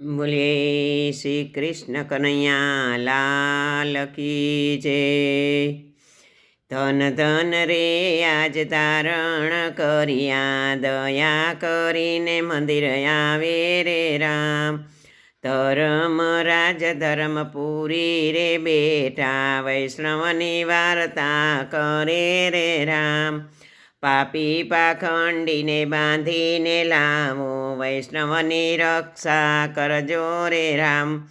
બોલીએ શ્રી કૃષ્ણ કનૈયા લાલ કી જય ધન ધન રે આજ તારણ કર્યા દયા કરીને મંદિર આવે રે રામ ધર્મ રાજ ધર્મપુરી રે બેઠા વૈષ્ણવની વાર્તા કરે રે રામ પાપી પાખંડીને બાંધીને લાવો. વૈષ્ણવની રક્ષા કરજો રે રામ.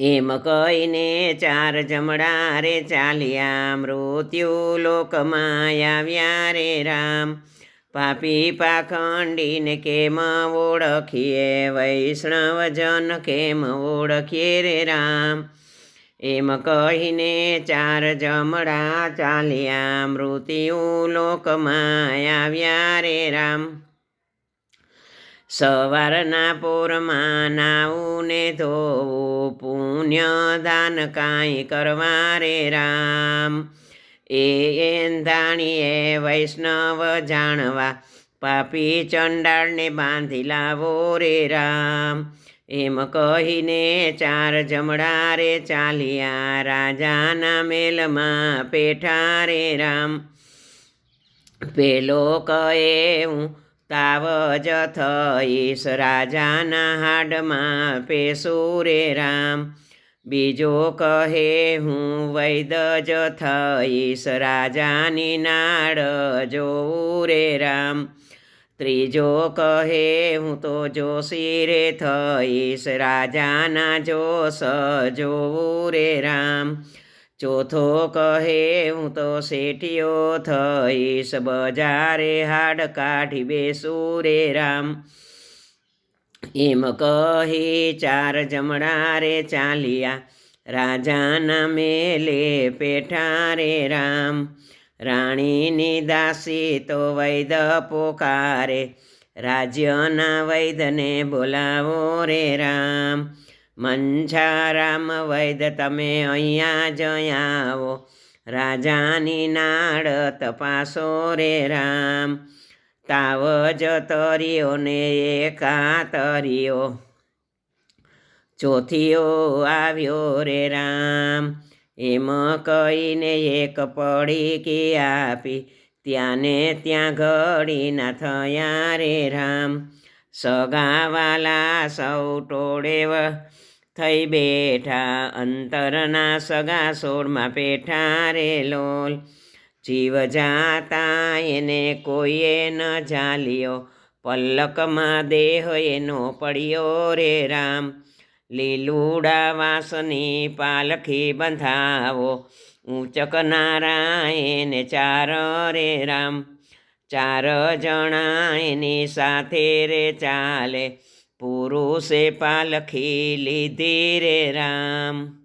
એમ કહીને ચાર જમણા રે ચાલ્યા. મૃત્યુ લોકમાં આવ્યા રે રામ. પાપી પાખંડીને કેમ ઓળખીએ? વૈષ્ણવજન કેમ ઓળખીએ રે રામ? એમ કહીને ચાર જમડા ચાલ્યા મૃત્યુ લોકમાં આવ્યા રે રામ. સવારના પોરમાં નાવું ને ધોવું, પુણ્ય દાન કાંઈ કરવા રે રામ. એ એંધાણીએ વૈષ્ણવ જાણવા પાપી ચંડાળને બાંધી લાવો રે રામ. એમ કહીને ચાર જમણા રે ચાલ્યા રાજાના મેલમાં પેઠા રે રામ. પેલો કહે, હું તાવ જ થઈશ, રાજાના હાડમાં પેશું રે રામ. બીજો કહે, હું વૈદ જ થઈશ, રાજાની નાડ જોવું રે રામ. ત્રીજો કહે, હું તો જોશી રે થઈશ, રાજાના જોશ જોવું રે રામ. ચોથો કહે, હું તો શેઠિયો થઈશ, બજારે હાડ કાઢી બેસું રે રામ. એમ કહી, ચાર જમણા રે ચાલ્યા, રાજાના મેલે પેઠા રે રામ. રાણીની દાસી તો વૈદ પોકારે, રાજ્યના વૈદને બોલાવો રે રામ. મંછારામ વૈદ, તમે અહીંયા જયાવો રાજાની નાળ તપાસો રે રામ. તાવ જ તર્યો ને એકા ચોથીઓ આવ્યો રે રામ, એમ કહીને એક પડી કે આપી, ત્યાંને ત્યાં ઘડી ના થયા રે રામ, સગાવાલા સૌ ટોળેવ થઈ બેઠા, અંતરના સગા સોળમાં પેઠા રે લોલ. જીવ જાતા એને કોઈએ ન ઝાલ્યો પલ્લકમાં દેહ એનો પડ્યો રે રામ. લીલુડા વાસની પાલખી બંધાવો. ઊંચક નારાયણ ચાર રે રામ. ચાર જણા એની સાથે રે ચાલે. પુરુષે પાલખી લીધી રે રામ.